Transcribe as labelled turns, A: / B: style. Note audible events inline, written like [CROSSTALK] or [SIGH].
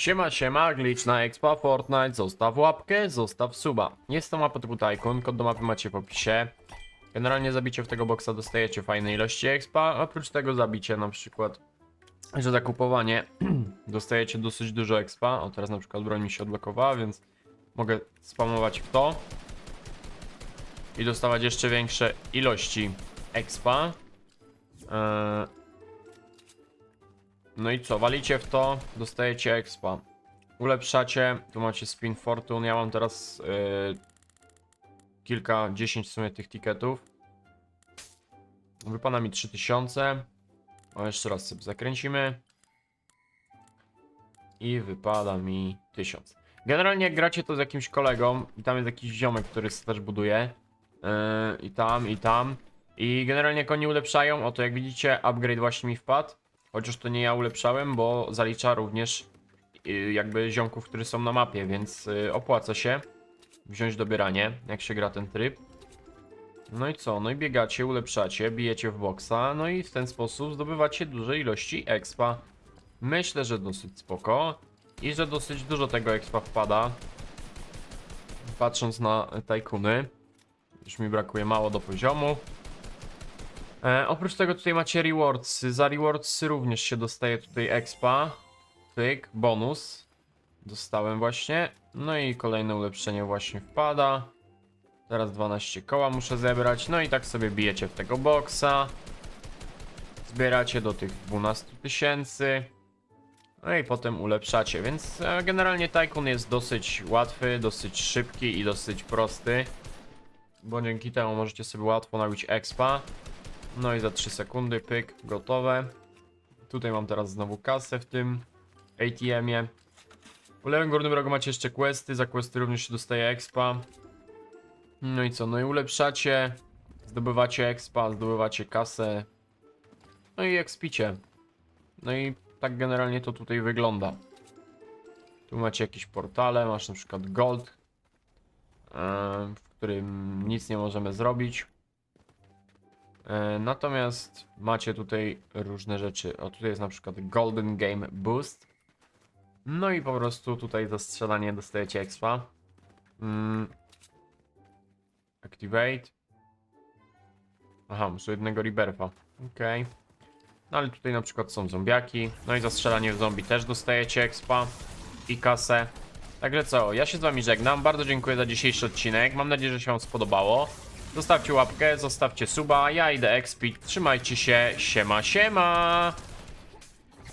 A: Siema, siema, glitch na Expa Fortnite, zostaw łapkę, zostaw suba. Jest to mapa typu Tycoon, kod do mapy macie w opisie. Generalnie zabicie w tego boxa dostajecie fajne ilości expa, oprócz tego zabicie na przykład, że za kupowanie [CLEARS THROAT] dostajecie dosyć dużo expa. O, teraz na przykład broń mi się odblokowała, więc mogę spamować w to i dostawać jeszcze większe ilości expa. Eee, no i co, walicie w to, dostajecie expa. Ulepszacie, tu macie spin fortune, ja mam teraz yy, kilka, dziesięć w sumie tych ticketów. Wypada mi 3000. O, jeszcze raz sobie zakręcimy. I wypada mi 1000. Generalnie jak gracie to z jakimś kolegą i tam jest jakiś ziomek, który też buduje. Yy, I tam, i tam. I generalnie jak oni ulepszają, oto jak widzicie upgrade właśnie mi wpadł. Chociaż to nie ja ulepszałem, bo zalicza również y, jakby ziomków, którzy są na mapie, więc y, opłaca się wziąć dobieranie, jak się gra ten tryb. No i co? No i biegacie, ulepszacie, bijecie w boksa, no i w ten sposób zdobywacie duże ilości expa. Myślę, że dosyć spoko i że dosyć dużo tego expa wpada. Patrząc na tajkuny, już mi brakuje mało do poziomu. E, oprócz tego tutaj macie rewards. Za rewards również się dostaje tutaj expa. Tyk, bonus. Dostałem właśnie. No i kolejne ulepszenie właśnie wpada. Teraz 12 koła muszę zebrać. No i tak sobie bijecie w tego boksa. Zbieracie do tych 12 tysięcy. No i potem ulepszacie, więc e, generalnie Tycoon jest dosyć łatwy, dosyć szybki i dosyć prosty. Bo dzięki temu możecie sobie łatwo nabić expa. No i za 3 sekundy, pyk, gotowe. Tutaj mam teraz znowu kasę w tym ATM-ie. Po lewym górnym rogu macie jeszcze questy, za questy również się dostaje expa. No i co, no i ulepszacie, zdobywacie expa, zdobywacie kasę. No i expicie. No i tak generalnie to tutaj wygląda. Tu macie jakieś portale, masz na przykład gold, em, w którym nic nie możemy zrobić. E, Natomiast macie tutaj różne rzeczy. O, tutaj jest na przykład Golden Game Boost. No i po prostu tutaj za strzelanie dostajecie expa. Mm. Activate. Aha, muszę jednego rebirfa. Okej. No ale tutaj na przykład są zombiaki. No i za strzelanie w zombie też dostajecie expa i kasę. Także co, ja się z wami żegnam. Bardzo dziękuję za dzisiejszy odcinek. Mam nadzieję, że się wam spodobało. Zostawcie łapkę, zostawcie suba, ja idę expić. Trzymajcie się, siema siema!